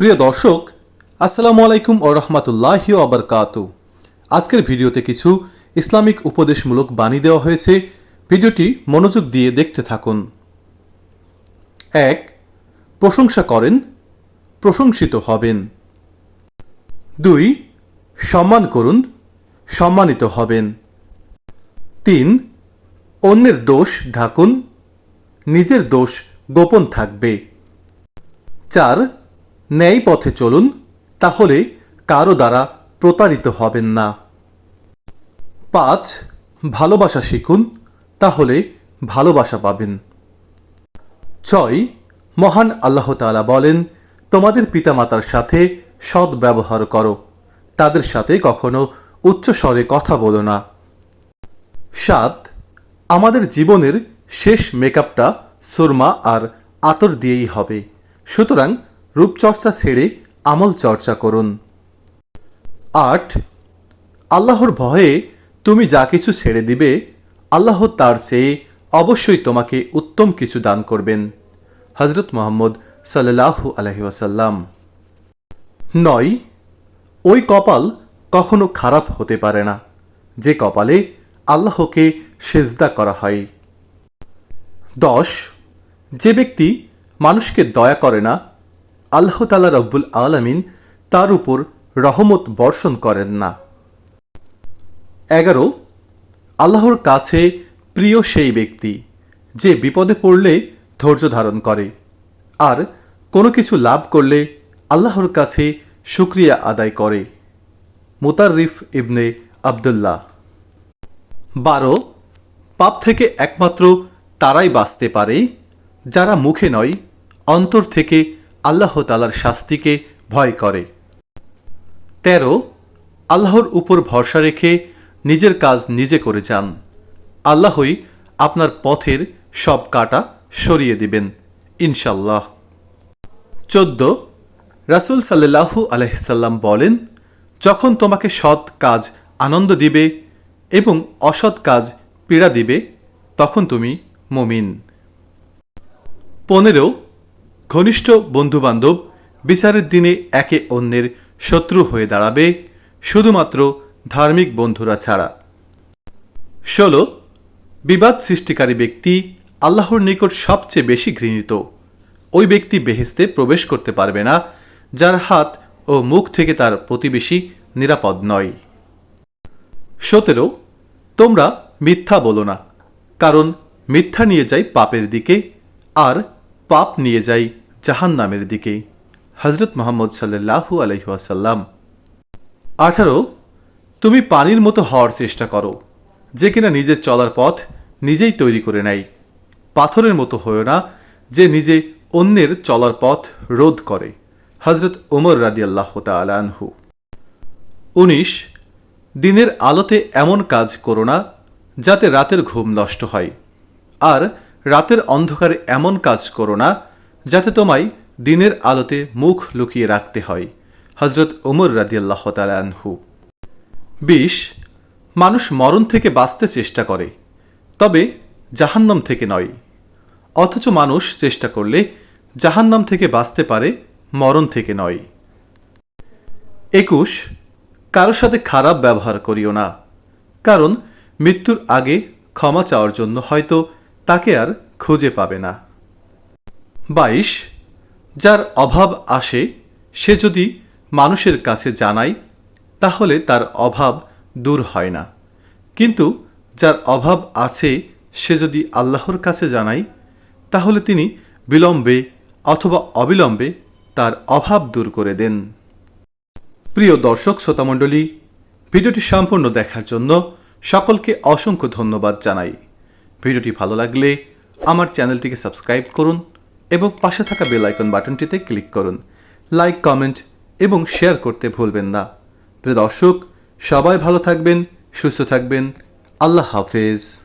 প্রিয় দর্শক, আসসালামু আলাইকুম ও রহমতুল্লাহি আবরকাত আজকের ভিডিওতে কিছু ইসলামিক উপদেশমূলক বাণী দেওয়া হয়েছে। ভিডিওটি মনোযোগ দিয়ে দেখতে থাকুন। এক, প্রশংসা করেন, প্রশংসিত হবেন। দুই, সম্মান করুন, সম্মানিত হবেন। তিন, অন্যের দোষ ঢাকুন, নিজের দোষ গোপন থাকবে। চার ন্যায় পথে চলুন, তাহলে কারও দ্বারা প্রতারিত হবেন না। পাঁচ, ভালোবাসা শিখুন, তাহলে ভালোবাসা পাবেন। ছয়, মহান আল্লাহ তাআলা বলেন, তোমাদের পিতামাতার সাথে সৎ ব্যবহার করো। তাদের সাথে কখনো উচ্চ স্বরে কথা বলো না। সাত, আমাদের জীবনের শেষ মেকআপটা সুরমা আর আতর দিয়েই হবে। সুতরাং রূপচর্চা ছেড়ে আমল চর্চা করুন। আট, আল্লাহর ভয়ে তুমি যা কিছু ছেড়ে দিবে, আল্লাহ তার চেয়ে অবশ্যই তোমাকে উত্তম কিছু দান করবেন। হজরত মোহাম্মদ সাল্লাহু আলহি ওয়াসাল্লাম। নয়, ওই কপাল কখনো খারাপ হতে পারে না, যে কপালে আল্লাহকে সেজদা করা হয়। দশ, যে ব্যক্তি মানুষকে দয়া করে না আল্লাহ তালা রব্বুল আলমিন তার উপর রহমত বর্ষণ করেন না। এগারো, আল্লাহর কাছে প্রিয় সেই ব্যক্তি যে বিপদে পড়লে ধৈর্য ধারণ করে, আর কোনো কিছু লাভ করলে আল্লাহর কাছে শুক্রিয়া আদায় করে। মুতাররিফ ইবনে আবদুল্লাহ। বারো, পাপ থেকে একমাত্র তারাই বাঁচতে পারে, যারা মুখে নয়, অন্তর থেকে আল্লাহ তালার শাস্তিকে ভয় করে। তেরো, আল্লাহর উপর ভরসা রেখে নিজের কাজ নিজে করে যান। আল্লাহই আপনার পথের সব কাটা সরিয়ে দিবেন ইনশাল্লাহ চোদ্দ, রাসুল সাল্লাহু আলহিসাল্লাম বলেন, যখন তোমাকে সৎ কাজ আনন্দ দিবে এবং অসৎ কাজ পীড়া দিবে, তখন তুমি মমিন। পনেরো ঘনিষ্ঠ বন্ধুবান্ধব বিচারের দিনে একে অন্যের শত্রু হয়ে দাঁড়াবে শুধুমাত্র ধার্মিক বন্ধুরা ছাড়া। ষোলো, বিবাদ সৃষ্টিকারী ব্যক্তি আল্লাহর নিকট সবচেয়ে বেশি ঘৃণিত। ওই ব্যক্তি বেহেস্তে প্রবেশ করতে পারবে না, যার হাত ও মুখ থেকে তার প্রতিবেশী নিরাপদ নয়। সতেরো, তোমরা মিথ্যা বলো না, কারণ মিথ্যা নিয়ে যায় পাপের দিকে, আর পাপ নিয়ে যায় জাহান নামের দিকে হজরত মোহাম্মদ সাল্লাহু আলহিহাসাল্লাম আঠারো, তুমি পানির মতো হওয়ার চেষ্টা করো, যে কিনা নিজের চলার পথ নিজেই তৈরি করে নেয়। পাথরের মতো হয়েও না, যে নিজে অন্যের চলার পথ রোধ করে। হজরত ওমর রাদিয়াল্লাহ তালানহু উনিশ, দিনের আলোতে এমন কাজ করো না, যাতে রাতের ঘুম নষ্ট হয়। আর রাতের অন্ধকারে এমন কাজ করো না যাতে তোমায় দিনের আলোতে মুখ লুকিয়ে রাখতে হয়। হজরত ওমর রাদিয়াল্লাহ তালানহু বিশ, মানুষ মরণ থেকে বাঁচতে চেষ্টা করে, তবে জাহান্নাম থেকে নয়। অথচ মানুষ চেষ্টা করলে জাহান্নাম থেকে বাঁচতে পারে, মরণ থেকে নয়। একুশ কারোর সাথে খারাপ ব্যবহার করিও না, কারণ মৃত্যুর আগে ক্ষমা চাওয়ার জন্য হয়তো তাকে আর খুঁজে পাবে না। বাইশ, যার অভাব আসে, সে যদি মানুষের কাছে জানায়, তাহলে তার অভাব দূর হয় না। কিন্তু যার অভাব আছে, সে যদি আল্লাহর কাছে জানায়, তাহলে তিনি বিলম্বে অথবা অবিলম্বে তার অভাব দূর করে দেন। প্রিয় দর্শক, শ্রোতামণ্ডলী, ভিডিওটি সম্পূর্ণ দেখার জন্য সকলকে অসংখ্য ধন্যবাদ জানাই। ভিডিওটি ভালো লাগলে আমার চ্যানেলটিকে সাবস্ক্রাইব করুন এবং পাশে থাকা বেল আইকন বাটনটিতে ক্লিক করুন। লাইক, কমেন্ট এবং শেয়ার করতে ভুলবেন না। প্রিয় দর্শক, সবাই ভালো থাকবেন, সুস্থ থাকবেন। আল্লাহ হাফেজ।